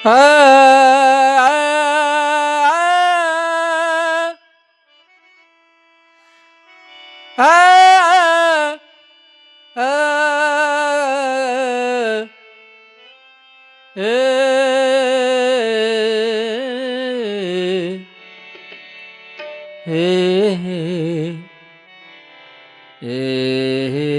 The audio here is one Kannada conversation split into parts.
Hey, hey, hey.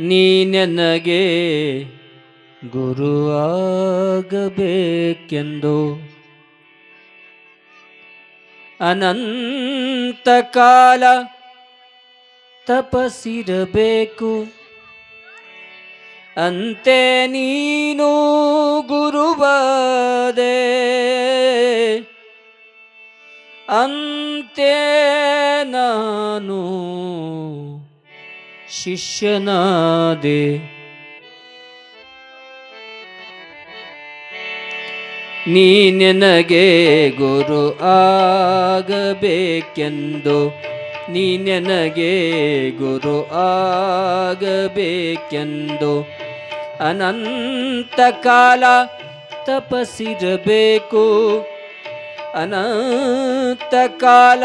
ನೀ ನನಗೆ ಗುರುವಾಗಬೇಕೆಂದು ಅನಂತ ಕಾಲ ತಪಸಿರಬೇಕು. ಅಂತೆ ನೀನು ಗುರುವಾದೆ. ಅಂತೆ ನಾನು ಶಿಷ್ಯನಾದೆ. ನೀ ನನಗೆ ಗುರು ಆಗಬೇಕೆಂದು ನೀ ನನಗೆ ಗುರು ಆಗಬೇಕೆಂದು. ಅನಂತ ಕಾಲ ತಪಸಿರಬೇಕು, ಅನಂತ ಕಾಲ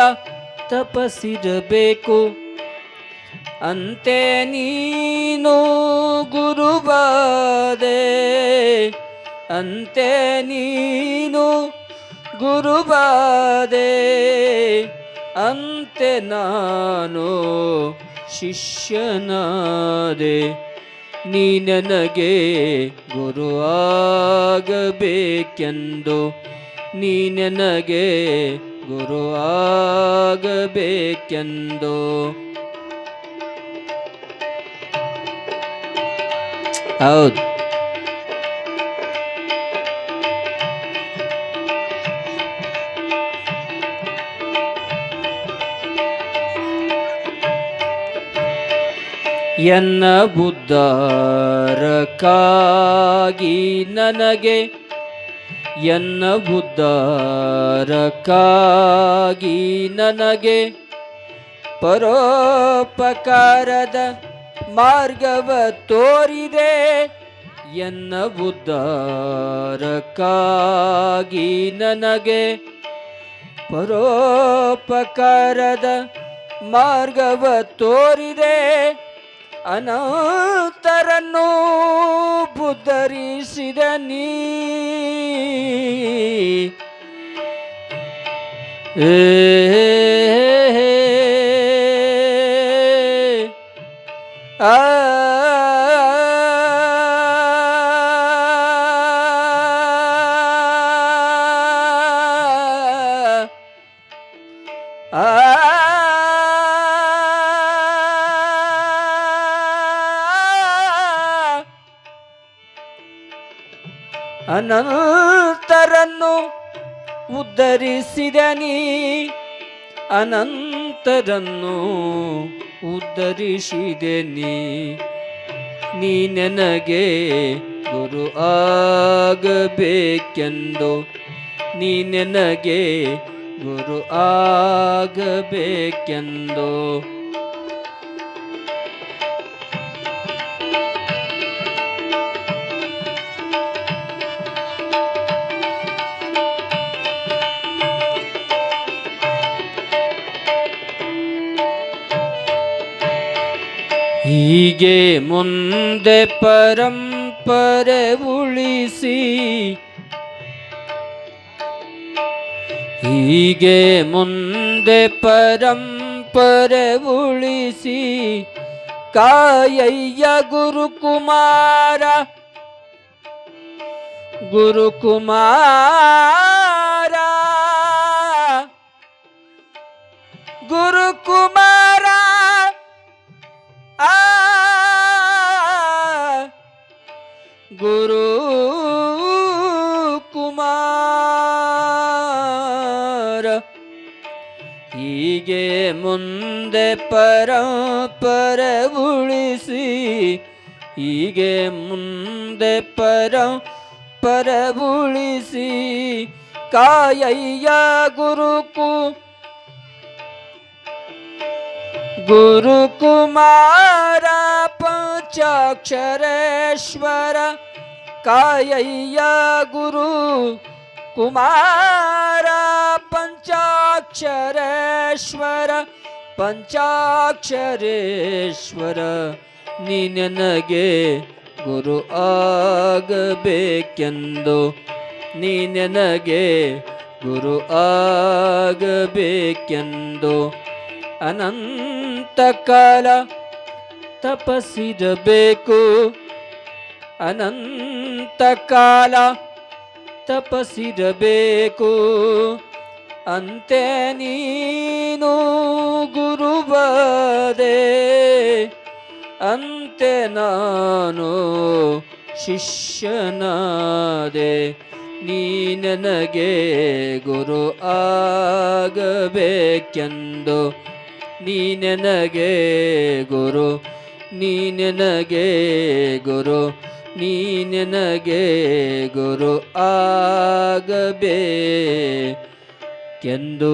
ತಪಸ್ಸಿರಬೇಕು ಅಂತೆ ನೀನು ಗುರುಬಾದೆ ಅಂತೆ ನೀನು ಗುರುಬಾದೆ ಅಂತೆ ನಾನು ಶಿಷ್ಯನಾದೆ. ನೀ ನನಗೆ ಗುರು ಆಗಬೇಕೆಂದು ನೀ ನನಗೆ ಗುರು ಆಗಬೇಕೆಂದು. ಹೌದು. ಎನ್ನ ಬುದ್ಧರಕ್ಕಾಗಿ ನನಗೆ ಎನ್ನ ಉದ್ದಾರಕ್ಕಾಗಿ ನನಗೆ ಪರೋಪಕಾರದ ಮಾರ್ಗವ ತೋರಿದೆ. ಎನ್ನ ಉದ್ದಾರಕ್ಕಾಗಿ ನನಗೆ ಪರೋಪಕಾರದ ಮಾರ್ಗವ ತೋರಿದೆ. ಅನಂತರನ್ನು ಬುದ್ಧರಿಸಿದ ನೀ. ಅನಂತರನ್ನು ಉದ್ಧರಿಸಿದ ನೀ. ಅನಂತರನ್ನು ಉದ್ಧರಿಸಿದೆ ನೀ. ನೀ ನನಗೆ ಗುರು ಆಗಬೇಕೆಂದು. ನೀ ನನಗೆ ಗುರು ಆಗಬೇಕೆಂದು. ಹೀಗೆ ಮುಂದೆ ಪರಂಪರೆ ಉಳಿಸಿ ಹೀಗೆ ಮುಂದೆ ಪರಂಪರೆ ಉಳಿಸಿ ಕಾಯಯ್ಯ ಗುರುಕುಮಾರ ಗುರುಕುಮಾರ ಗುರುಕುಮಾರ. ಗುರು ಕುಮಾರ ಮುಂದೆ ಪರಂಪರೆ ಉಳಿಸಿ ಹೀಗೆ ಮುಂದೆ ಪರಂಪರೆ ಉಳಿಸಿ ಕಾಯಯ್ಯ ಗುರುಕು ಗುರುಕುಮಾರ ಪಂಚಾಕ್ಷರೇಶ್ವರ ಕಾಯಯ್ಯ ಗುರು ಕುಮಾರ ಪಂಚಾಕ್ಷರೇಶ್ವರ ಪಂಚಾಕ್ಷರೇಶ್ವರ ನೀನನಗೆ ಗುರು ಆಗಬೇಕೆಂದು ನೀನನಗೆ ಗುರು ಆಗಬೇಕೆಂದು ಅನಂತ ಕಾಲ ತಪಸ್ಸಿರಬೇಕು ಅನಂತ ಕಾಲ ತಪಸಿರಬೇಕು. ಅಂತೆ ನೀನು ಗುರುಬದೆ ಅಂತೆ ನಾನು ಶಿಷ್ಯನಾದೆ. ನೀ ನನಗೆ ಗುರು ಆಗಬೇಕೆಂದು. ನೀ ನನಗೆ ಗುರು ನೀ ನನಗೆ ಗುರು ನೀನೆನಗೆ ನನಗೆ ಗುರು ಆಗಬೇಕೆಂದು